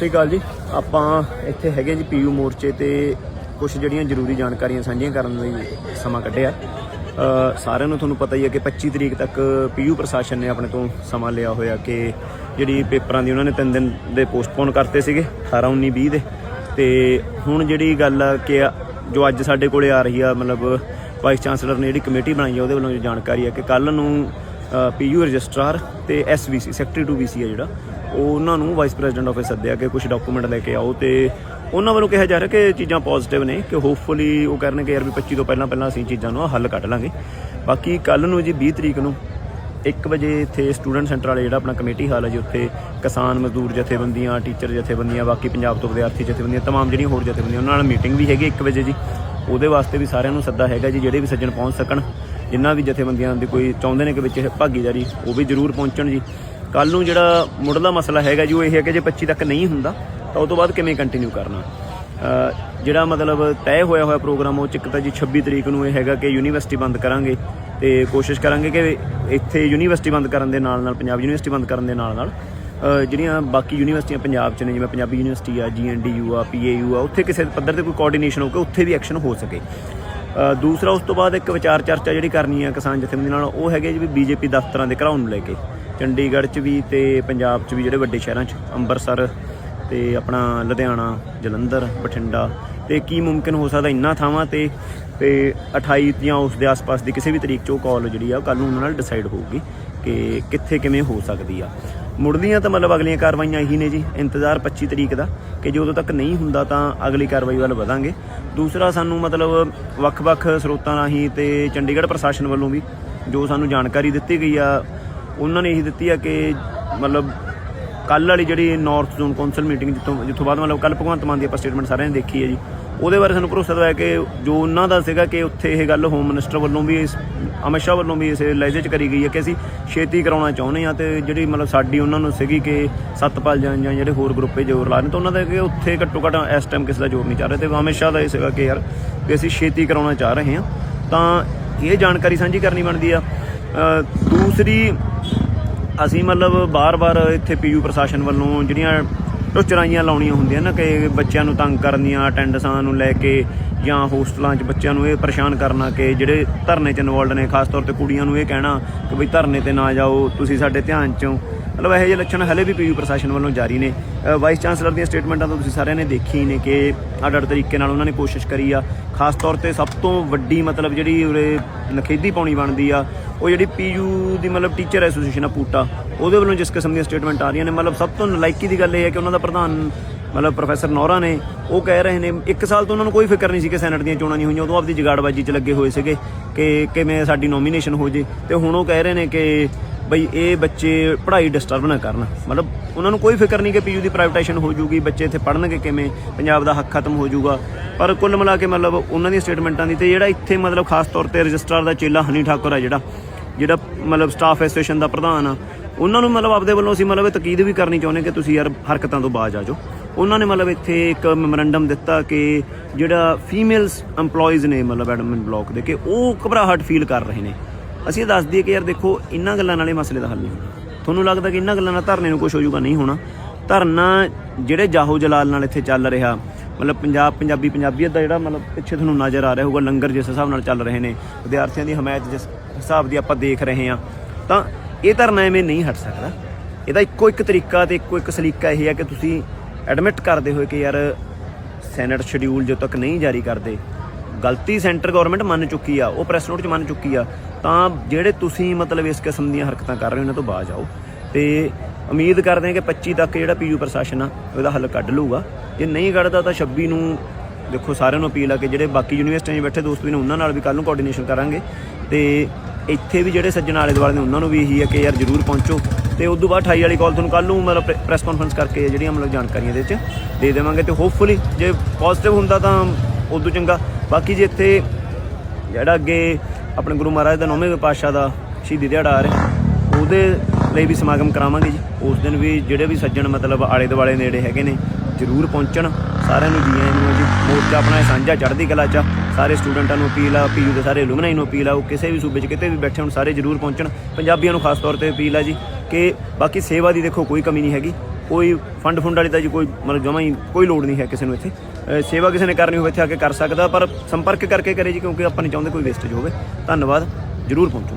ਸ਼੍ਰੀ ਅਕਾਲ ਜੀ। ਆਪਾਂ ਇੱਥੇ ਹੈਗੇ ਜੀ ਪੀਯੂ ਮੋਰਚੇ ਤੇ ਕੁਝ ਜਿਹੜੀਆਂ ਜ਼ਰੂਰੀ ਜਾਣਕਾਰੀਆਂ ਸਾਂਝੀਆਂ ਕਰਨ ਲਈ ਸਮਾਂ ਕੱਢਿਆ। ਸਾਰਿਆਂ ਨੂੰ ਤੁਹਾਨੂੰ ਪਤਾ ਹੀ ਹੈ ਕਿ 25 ਤਰੀਕ ਤੱਕ ਪੀਯੂ ਪ੍ਰਸ਼ਾਸਨ ਨੇ ਆਪਣੇ ਤੋਂ ਸਮਾਂ ਲਿਆ ਹੋਇਆ ਕਿ ਜਿਹੜੀ ਪੇਪਰਾਂ ਦੀ ਉਹਨਾਂ ਨੇ 3 ਦਿਨ ਦੇ ਪੋਸਟਪੋਨ ਕਰਤੇ ਸੀਗੇ 18 19 20 ਦੇ। ਤੇ ਹੁਣ ਜਿਹੜੀ ਗੱਲ ਆ ਕਿ ਜੋ ਅੱਜ ਸਾਡੇ ਕੋਲੇ ਆ ਰਹੀ ਆ, ਮਤਲਬ ਵਾਈਸ ਚਾਂਸਲਰ ਨੇ ਜਿਹੜੀ ਕਮੇਟੀ ਬਣਾਈ ਆ, ਉਹਦੇ ਵੱਲੋਂ ਜਾਣਕਾਰੀ ਹੈ ਕਿ ਕੱਲ ਨੂੰ ਪੀਯੂ ਰਜਿਸਟਰਾਰ ਤੇ ਐਸਵੀਸੀ ਸੈਕਟਰੀ ਟੂ ਵੀਸੀ ਆ ਜਿਹੜਾ ਉਹਨਾਂ ਨੂੰ ਵਾਈਸ ਪ੍ਰੈਜ਼ੀਡੈਂਟ ਆਫਿਸ ਸੱਦਿਆ ਕਿ ਕੁਝ ਡਾਕੂਮੈਂਟ ਲੈ ਕੇ ਆਓ ਤੇ ਉਹਨਾਂ ਵੱਲੋਂ ਕਿਹਾ ਜਾ ਰਿਹਾ ਕਿ ਚੀਜ਼ਾਂ ਪੋਜ਼ਿਟਿਵ ਨੇ, ਕਿ ਹੋਪਫੁਲੀ ਉਹ ਕਰਨਗੇ ਯਾਰ ਵੀ 25 ਤੋਂ ਪਹਿਲਾਂ ਪਹਿਲਾਂ ਅਸੀਂ ਚੀਜ਼ਾਂ ਨੂੰ ਹੱਲ ਕੱਢ ਲਾਂਗੇ। ਬਾਕੀ ਕੱਲ ਨੂੰ ਜੀ 20 ਤਰੀਕ ਨੂੰ 1 ਵਜੇ ਇੱਥੇ ਸਟੂਡੈਂਟ ਸੈਂਟਰ ਵਾਲੇ ਜਿਹੜਾ ਆਪਣਾ ਕਮੇਟੀ ਹਾਲ ਹੈ ਜੀ, ਉੱਥੇ ਕਿਸਾਨ ਮਜ਼ਦੂਰ ਜਥੇਬੰਦੀਆਂ ਟੀਚਰ ਜਥੇਬੰਦੀਆਂ, ਬਾਕੀ ਪੰਜਾਬ ਤੋਂ ਵਿਦਿਆਰਥੀ ਜਥੇਬੰਦੀਆਂ, ਤਮਾਮ ਜਿਹੜੀਆਂ ਹੋਰ ਜਥੇਬੰਦੀਆਂ, ਉਹਨਾਂ ਨਾਲ ਮੀਟਿੰਗ ਵੀ ਹੈਗੀ 1 ਵਜੇ ਜੀ। ਉਹਦੇ ਵਾਸਤੇ ਵੀ ਸਾਰਿਆਂ ਨੂੰ ਸੱਦਾ ਹੈਗਾ ਜੀ, ਜਿਹੜੇ ਵੀ ਸੱਜਣ ਪਹੁੰਚ ਸਕਣ, ਜਿੰਨਾ ਵੀ ਜਥੇਬੰਦੀਆਂ ਦੀ ਕੋਈ ਚਾਹੁੰਦੇ ਨੇ ਕਿ ਵਿੱਚ ਭਾਗੀਦਾਰੀ, ਉਹ ਵੀ ਜ਼ਰੂਰ ਪਹੁੰਚਣ ਜੀ। ਕੱਲ ਨੂੰ ਜਿਹੜਾ ਮੁੱਢਲਾ ਮਸਲਾ ਹੈਗਾ ਜੀ, ਉਹ ਇਹ ਹੈ ਕਿ ਜੇ 25 ਤੱਕ ਨਹੀਂ ਹੁੰਦਾ, ਤਾਂ ਉਸ ਤੋਂ ਬਾਅਦ ਕਿਵੇਂ ਕੰਟੀਨਿਊ ਕਰਨਾ? ਜਿਹੜਾ ਮਤਲਬ ਤੈਅ ਹੋਇਆ ਹੋਇਆ ਪ੍ਰੋਗਰਾਮ ਉਹ ਚ ਇੱਕ ਤਾਂ ਜੀ 26 ਤਰੀਕ ਨੂੰ ਇਹ ਹੈਗਾ ਕਿ ਯੂਨੀਵਰਸਿਟੀ ਬੰਦ ਕਰਾਂਗੇ ਤੇ ਕੋਸ਼ਿਸ਼ ਕਰਾਂਗੇ ਕਿ ਇੱਥੇ ਯੂਨੀਵਰਸਿਟੀ ਬੰਦ ਕਰਨ ਦੇ ਨਾਲ ਨਾਲ, ਪੰਜਾਬ ਯੂਨੀਵਰਸਿਟੀ ਬੰਦ ਕਰਨ ਦੇ ਨਾਲ ਨਾਲ ਜਿਹੜੀਆਂ ਬਾਕੀ ਯੂਨੀਵਰਸਿਟੀਆਂ ਪੰਜਾਬ 'ਚ ਨੇ, ਜਿਵੇਂ ਪੰਜਾਬੀ ਯੂਨੀਵਰਸਿਟੀ ਆ ਜੀਐਨਡੀਯੂ ਆ ਪੀਏਯੂ ਆ, ਉੱਥੇ ਕਿਸੇ ਪੱਧਰ ਤੇ ਕੋਈ ਕੋਆਰਡੀਨੇਸ਼ਨ ਹੋ ਕੇ ਉੱਥੇ ਵੀ ਐਕਸ਼ਨ ਹੋ ਸਕੇ। ਦੂਸਰਾ ਉਸ ਤੋਂ ਬਾਅਦ ਇੱਕ ਵਿਚਾਰ ਚਰਚਾ ਜਿਹੜੀ ਕਰਨੀ ਆ ਕਿਸਾਨ ਜਥੇਬੰਦੀ ਨਾਲ, ਉਹ ਹੈਗੇ ਜੀ ਵੀ ਬੀਜੇਪੀ ਦਫ਼ਤਰਾਂ ਦੇ ਘਰਾਉਣ ਨੂੰ ਲੈ ਕੇ। ਚੰਡੀਗੜ੍ਹ 'ਚ ਵੀ ਤੇ ਪੰਜਾਬ 'ਚ ਵੀ ਜਿਹੜੇ ਵੱਡੇ ਸ਼ਹਿਰਾਂ 'ਚ ਅੰਮ੍ਰਿਤਸਰ ਤੇ ਆਪਣਾ ਲੁਧਿਆਣਾ, ਜਲੰਧਰ, ਬਠਿੰਡਾ ਤੇ ਕੀ ਮੁਮਕਿਨ ਹੋ ਸਕਦਾ ਇੰਨਾ ਥਾਵਾਂ ਤੇ ਤੇ 28 ਜਾਂ ਉਸ ਦੇ ਆਸ-ਪਾਸ ਦੀ ਕਿਸੇ ਵੀ ਤਰੀਕ 'ਚ ਉਹ ਕਾਲ ਜਿਹੜੀ ਆ ਉਹ ਕੱਲ ਨੂੰ ਉਹਨਾਂ ਨਾਲ ਡਿਸਾਈਡ ਹੋਊਗੀ ਕਿ ਕਿੱਥੇ ਕਿਵੇਂ ਹੋ ਸਕਦੀ ਆ। ਮੁੜਦੀਆਂ ਤਾਂ ਮਤਲਬ ਅਗਲੀਆਂ ਕਾਰਵਾਈਆਂ ਇਹੀ ਨੇ ਜੀ, ਇੰਤਜ਼ਾਰ 25 ਤਰੀਕ ਦਾ ਕਿ ਜਦੋਂ ਤੱਕ ਨਹੀਂ ਹੁੰਦਾ ਤਾਂ ਅਗਲੀ ਕਾਰਵਾਈ ਵੱਲ ਵਧਾਂਗੇ। ਦੂਸਰਾ ਸਾਨੂੰ ਮਤਲਬ ਵੱਖ-ਵੱਖ ਸਰੋਤਾਂ ਰਾਹੀਂ ਤੇ ਚੰਡੀਗੜ੍ਹ ਪ੍ਰਸ਼ਾਸਨ ਵੱਲੋਂ ਵੀ ਜੋ ਸਾਨੂੰ ਜਾਣਕਾਰੀ ਦਿੱਤੀ ਗਈ ਆ ਉਹਨਾਂ ਨੇ ਇਹੀ ਦਿੱਤੀ ਆ ਕਿ ਮਤਲਬ ਕੱਲ ਵਾਲੀ ਜਿਹੜੀ ਨਾਰਥ ਜ਼ੋਨ ਕੌਂਸਲ ਮੀਟਿੰਗ ਜਿੱਥੋਂ ਜਿੱਥੋਂ ਬਾਅਦ ਮਤਲਬ ਕੱਲ ਭਗਵੰਤ ਮਾਨ ਦੀ ਆਪਾਂ ਸਟੇਟਮੈਂਟ ਸਾਰਿਆਂ ਨੇ ਦੇਖੀ ਹੈ ਜੀ। ਉਹਦੇ ਬਾਰੇ ਸਾਨੂੰ ਭਰੋਸਾ ਦਵਾਇਆ ਕਿ ਜੋ ਉਹਨਾਂ ਦਾ ਸੀਗਾ ਕਿ ਉੱਥੇ ਇਹ ਗੱਲ ਹੋਮ ਮਿਨਿਸਟਰ ਵੱਲੋਂ ਵੀ ਇਸ ਅਮਿਤ ਸ਼ਾਹ ਵੱਲੋਂ ਵੀ ਇਸ ਲਹਿਜੇ 'ਚ ਕਰੀ ਗਈ ਹੈ ਕਿ ਅਸੀਂ ਛੇਤੀ ਕਰਾਉਣਾ ਚਾਹੁੰਦੇ ਹਾਂ ਤੇ ਜਿਹੜੀ ਮਤਲਬ ਸਾਡੀ ਉਹਨਾਂ ਨੂੰ ਸੀਗੀ ਕਿ ਸਤਪਾਲ ਜਾਂ ਜਾਂ ਜਿਹੜੇ ਹੋਰ ਗਰੁੱਪੇ ਜ਼ੋਰ ਲਾ ਰਹੇ ਤਾਂ ਉਹਨਾਂ ਦਾ ਕਿ ਉੱਥੇ ਘੱਟੋ ਘੱਟ ਇਸ ਟਾਈਮ ਕਿਸੇ ਦਾ ਜ਼ੋਰ ਨਹੀਂ ਚੱਲ ਰਿਹਾ ਤੇ ਅਮਿਤ ਸ਼ਾਹ ਦਾ ਇਹ ਸੀਗਾ ਕਿ ਯਾਰ ਕਿ ਅਸੀਂ ਛੇਤੀ ਕਰਾਉਣਾ ਚਾਹ ਰਹੇ ਹਾਂ। ਤਾਂ ਇਹ ਜਾਣਕਾਰੀ ਸਾਂਝੀ ਕਰਨੀ ਬਣਦੀ ਆ। ਦੂਸਰੀ, ਅਸੀਂ ਮਤਲਬ ਬਾਰ-ਬਾਰ ਇੱਥੇ ਪੀਯੂ ਪ੍ਰਸ਼ਾਸਨ ਵੱਲੋਂ ਜਿਹੜੀਆਂ ਟੁਚਰਾਈਆਂ ਲਾਉਣੀਆਂ ਹੁੰਦੀਆਂ ਨਾ, ਕਿ ਬੱਚਿਆਂ ਨੂੰ ਤੰਗ ਕਰਨੀਆਂ ਅਟੈਂਡਸਾਂ ਨੂੰ ਲੈ ਕੇ ਜਾਂ ਹੋਸਟਲਾਂ 'ਚ ਬੱਚਿਆਂ ਨੂੰ ਇਹ ਪਰੇਸ਼ਾਨ ਕਰਨਾ ਕਿ ਜਿਹੜੇ ਧਰਨੇ 'ਚ ਇਨਵੋਲਡ ਨੇ, ਖਾਸ ਤੌਰ ਤੇ ਕੁੜੀਆਂ ਨੂੰ ਇਹ ਕਹਿਣਾ ਕਿ ਬਈ ਧਰਨੇ ਤੇ ਨਾ ਜਾਓ, ਤੁਸੀਂ ਸਾਡੇ ਧਿਆਨ 'ਚੋਂ ਮਤਲਬ ਇਹੋ ਜਿਹੇ ਲੱਛਣ ਹਲੇ ਵੀ ਪੀਯੂ ਪ੍ਰਸ਼ਾਸਨ ਵੱਲੋਂ ਜਾਰੀ ਨੇ। ਵਾਈਸ ਚਾਂਸਲਰ ਦੀਆਂ ਸਟੇਟਮੈਂਟਾਂ ਤਾਂ ਤੁਸੀਂ ਸਾਰਿਆਂ ਨੇ ਦੇਖੀ ਹੀ ਨੇ ਕਿ ਅੱਡ ਅੱਡ ਤਰੀਕੇ ਨਾਲ ਉਹਨਾਂ ਨੇ ਕੋਸ਼ਿਸ਼ ਕਰੀ ਆ। ਖਾਸ ਤੌਰ ਤੇ ਸਭ ਤੋਂ ਵੱਡੀ ਮਤਲਬ ਜਿਹੜੀ ਉਰੇ ਨਖੇਦੀ ਪਾਉਣੀ ਬਣਦੀ ਆ, ਉਹ ਜਿਹੜੀ ਪੀਯੂ ਦੀ ਮਤਲਬ ਟੀਚਰ ਐਸੋਸੀਏਸ਼ਨ ਆ ਪੂਟਾ, ਉਹਦੇ ਵੱਲੋਂ ਜਿਸ ਕਿਸਮ ਦੀਆਂ ਸਟੇਟਮੈਂਟ ਆ ਰਹੀਆਂ ਨੇ। ਮਤਲਬ ਸਭ ਤੋਂ ਨਲਾਇਕੀ ਦੀ ਗੱਲ ਇਹ ਹੈ ਕਿ ਉਹਨਾਂ ਦਾ ਪ੍ਰਧਾਨ ਮਤਲਬ ਪ੍ਰੋਫੈਸਰ ਨੋਰਾ ਨੇ, ਉਹ ਕਹਿ ਰਹੇ ਨੇ, ਇੱਕ ਸਾਲ ਤੋਂ ਉਹਨਾਂ ਨੂੰ ਕੋਈ ਫਿਕਰ ਨਹੀਂ ਸੀ ਕਿ ਸੈਨੇਟ ਦੀਆਂ ਚੋਣਾਂ ਨਹੀਂ ਹੋਈਆਂ, ਉਦੋਂ ਆਪਦੀ ਜਗਾੜਬਾਜੀ 'ਚ ਲੱਗੇ ਹੋਏ ਸੀਗੇ ਕਿ ਕਿਵੇਂ ਸਾਡੀ ਨੋਮੀਨੇਸ਼ਨ ਹੋ ਜੇ। ਤੇ ਹੁਣ ਉਹ ਕਹਿ ਰਹੇ ਨੇ ਕਿ ਬਈ ਇਹ ਬੱਚੇ ਪੜ੍ਹਾਈ ਡਿਸਟਰਬ ਨਾ ਕਰਨ। ਮਤਲਬ ਉਹਨਾਂ ਨੂੰ ਕੋਈ ਫਿਕਰ ਨਹੀਂ ਕਿ ਪੀਯੂ ਦੀ ਪ੍ਰਾਈਵੇਟਾਈਜੇਸ਼ਨ ਹੋ ਜੂਗੀ, ਬੱਚੇ ਇੱਥੇ ਪੜ੍ਹਨਗੇ ਕਿਵੇਂ, ਪੰਜਾਬ ਦਾ ਹੱਕ ਖਤਮ ਹੋ ਜੂਗਾ। ਪਰ ਕੁੱਲ ਮਿਲਾ ਕੇ ਮਤਲਬ ਉਹਨਾਂ ਦੀਆਂ ਸਟੇਟਮੈਂਟਾਂ ਦੀ ਤੇ ਜਿਹੜਾ ਇੱਥੇ ਮਤਲਬ ਖਾਸ ਤੌਰ ਤੇ ਰਜਿਸਟਰਾਰ ਦਾ ਚੇਲਾ ਹਨੀ ਠਾਕੁਰ ਆ ਜਿਹੜਾ ਜਿਹੜਾ ਮਤਲਬ ਸਟਾਫ ਐਸੋਸੀਏਸ਼ਨ ਦਾ ਪ੍ਰਧਾਨ ਆ, ਉਹਨਾਂ ਨੂੰ ਮਤਲਬ ਆਪਦੇ ਵੱਲੋਂ ਅਸੀਂ ਮਤਲਬ ਇਹ ਤਕੀਦ ਵੀ ਕਰਨੀ ਚਾਹੁੰਦੇ ਕਿ ਤੁਸੀਂ ਯਾਰ ਹਰਕਤਾਂ ਤੋਂ ਬਾਜ ਆ ਜਾਓ। ਉਹਨਾਂ ਨੇ ਮਤਲਬ ਇੱਥੇ ਇੱਕ ਮੈਮੋਰੈਂਡਮ ਦਿੱਤਾ ਕਿ ਜਿਹੜਾ ਫੀਮੇਲਸ EMPLOYEES ਨੇ ਮਤਲਬ ਐਡਮਿਨ ਬਲਾਕ ਦੇ, ਕਿ ਉਹ ਘਬਰਾਹਟ ਫੀਲ ਕਰ ਰਹੇ ਨੇ। ਅਸੀਂ ਇਹ ਦੱਸ ਦਈਏ ਕਿ ਯਾਰ ਦੇਖੋ ਇਹਨਾਂ ਗੱਲਾਂ ਨਾਲ ਇਹ ਮਸਲੇ ਦਾ ਹੱਲ ਨਹੀਂ ਹੋਣਾ ਤੁਹਾਨੂੰ ਲੱਗਦਾ ਕਿ ਇਹਨਾਂ ਗੱਲਾਂ ਨਾਲ ਧਰਨੇ ਨੂੰ ਕੁਝ ਹੋ ਜਾਊਗਾ? ਨਹੀਂ ਹੋਣਾ। ਧਰਨਾ ਜਿਹੜੇ ਜਾਹੋ ਜਲਾਲ ਨਾਲ ਇੱਥੇ ਚੱਲ ਰਿਹਾ, ਮਤਲਬ ਪੰਜਾਬ, ਪੰਜਾਬੀ ਪੰਜਾਬੀਅਤ ਦਾ ਜਿਹੜਾ ਮਤਲਬ ਪਿੱਛੇ ਤੁਹਾਨੂੰ ਨਜ਼ਰ ਆ ਰਿਹਾ ਹੋਊਗਾ, ਲੰਗਰ ਜਿਸ ਹਿਸਾਬ ਨਾਲ ਚੱਲ ਰਹੇ ਨੇ, ਵਿਦਿਆਰਥੀਆਂ ਦੀ ਹਮਾਇਤ ਜਿਸ ਹਿਸਾਬ ਦੀ ਆਪਾਂ ਦੇਖ ਰਹੇ ਹਾਂ, ਤਾਂ ਇਹ ਧਰਨਾ ਐਵੇਂ ਨਹੀਂ ਹਟ ਸਕਦਾ। ਇਹਦਾ ਇੱਕੋ ਇੱਕ ਤਰੀਕਾ ਤੇ ਇੱਕੋ ਇੱਕ ਸਲੀਕਾ ਇਹ ਹੈ ਕਿ ਤੁਸੀਂ ਐਡਮਿਟ ਕਰਦੇ ਹੋਏ ਕਿ ਯਾਰ ਸੈਨੇਟ ਸ਼ਡਿਊਲ ਜਦੋਂ ਤੱਕ ਨਹੀਂ ਜਾਰੀ ਕਰਦੇ ਗਲਤੀ ਸੈਂਟਰ ਗਵਰਨਮੈਂਟ ਮੰਨ ਚੁੱਕੀ ਆ, ਉਹ ਪ੍ਰੈਸ ਨੋਟ 'ਚ ਮੰਨ ਚੁੱਕੀ ਆ, ਤਾਂ ਜਿਹੜੇ ਤੁਸੀਂ ਮਤਲਬ ਇਸ ਕਿਸਮ ਦੀਆਂ ਹਰਕਤਾਂ ਕਰ ਰਹੇ ਹੋ, ਇਹਨਾਂ ਤੋਂ ਬਾਜ ਆਓ। ਤੇ ਉਮੀਦ ਕਰਦੇ ਹਾਂ ਕਿ 25 ਤੱਕ ਜਿਹੜਾ ਪੀਯੂ ਪ੍ਰਸ਼ਾਸਨ ਆ, ਉਹਦਾ ਹੱਲ ਕੱਢ ਲੂਗਾ ਜੇ ਨਹੀਂ ਕੱਢਦਾ ਤਾਂ 26 ਨੂੰ ਦੇਖੋ ਸਾਰਿਆਂ ਨੂੰ ਅਪੀਲ ਆ ਕਿ ਜਿਹੜੇ ਬਾਕੀ ਯੂਨੀਵਰਸਿਟੀਆਂ 'ਚ ਬੈਠੇ ਦੋਸਤ ਵੀ ਨੇ, ਉਹਨਾਂ ਨਾਲ ਵੀ ਕੱਲ ਨੂੰ ਕੋਆਰਡੀਨੇਸ਼ਨ ਕਰਾਂਗੇ। ਤੇ ਇੱਥੇ ਵੀ ਜਿਹੜੇ ਸੱਜਣ ਆਲੇ ਦੁਆਲੇ ਨੇ, ਉਹਨਾਂ ਨੂੰ ਵੀ ਇਹੀ ਹੈ ਕਿ ਯਾਰ ਜਰੂਰ ਪਹੁੰਚੋ। ਤੇ ਉਸ ਤੋਂ ਬਾਅਦ 28 ਵਾਲੀ ਕਾਲ ਤੁਹਾਨੂੰ ਕੱਲ ਨੂੰ ਮਤਲਬ ਪ੍ਰੈਸ ਕਾਨਫਰੰਸ ਕਰਕੇ ਜਿਹੜੀਆਂ ਮਤਲਬ ਜਾਣਕਾਰੀਆਂ ਦੇ ਵਿੱਚ ਦੇ ਦੇਵਾਂਗੇ। ਤੇ ਹੋਪਫੁਲੀ ਜੇ ਪੋਜ਼ਿਟਿਵ ਹੁੰਦਾ ਤਾਂ ਉਦੋਂ ਚੰਗਾ। ਬਾਕੀ ਜੇ ਇੱਥੇ ਜਿਹੜਾ ਅੱਗੇ ਆਪਣੇ ਗੁਰੂ ਮਹਾਰਾਜ ਦਾ ਨੌਵੇਂ ਪਾਤਸ਼ਾਹ ਦਾ ਸ਼ਹੀਦੀ ਦਿਹਾੜਾ ਆ ਰਿਹਾ, ਉਹਦੇ ਲਈ ਵੀ ਸਮਾਗਮ ਕਰਾਵਾਂਗੇ ਜੀ। ਉਸ ਦਿਨ ਵੀ ਜਿਹੜੇ ਵੀ ਸੱਜਣ ਮਤਲਬ ਆਲੇ ਦੁਆਲੇ ਨੇੜੇ ਹੈਗੇ ਨੇ, ਜ਼ਰੂਰ ਪਹੁੰਚਣ। ਸਾਰਿਆਂ ਨੂੰ ਜੀ ਆਇਆਂ ਨੂੰ ਜੀ, ਮੋਰਚਾ ਆਪਣਾ ਸਾਂਝਾ ਚੜ੍ਹਦੀ ਕਲਾ ਚ ਆ। ਸਾਰੇ ਸਟੂਡੈਂਟਾਂ ਨੂੰ ਅਪੀਲ ਆ, ਪੀਯੂ ਦੇ ਸਾਰੇ ਐਲੂਮਨਾਈ ਨੂੰ ਅਪੀਲ ਆ, ਉਹ ਕਿਸੇ ਵੀ ਸੂਬੇ 'ਚ ਕਿਤੇ ਵੀ ਬੈਠੇ ਹੋਣ, ਸਾਰੇ ਜ਼ਰੂਰ ਪਹੁੰਚਣ। ਪੰਜਾਬੀਆਂ ਨੂੰ ਖਾਸ ਤੌਰ ਤੇ ਅਪੀਲ ਆ ਜੀ ਕਿ ਬਾਕੀ ਸੇਵਾ ਦੀ ਦੇਖੋ ਕੋਈ ਕਮੀ ਨਹੀਂ ਹੈਗੀ। ਕੋਈ ਫੰਡ ਫੁੰਡ ਵਾਲੀ ਤਾਂ ਜੀ ਕੋਈ ਮਤਲਬ ਜਮਾ ਹੀ ਕੋਈ ਲੋੜ ਨਹੀਂ ਹੈ ਕਿਸੇ ਨੂੰ ਇੱਥੇ। ਸੇਵਾ ਕਿਸੇ ਨੇ ਕਰਨੀ ਹੋਵੇ ਇੱਥੇ ਆ ਕੇ ਕਰ ਸਕਦਾ, ਪਰ ਸੰਪਰਕ ਕਰਕੇ ਕਰੇ ਜੀ, ਕਿਉਂਕਿ ਆਪਾਂ ਨਹੀਂ ਚਾਹੁੰਦੇ ਕੋਈ ਵੇਸਟੇਜ ਹੋਵੇ। ਧੰਨਵਾਦ, ਜਰੂਰ ਪਹੁੰਚੋ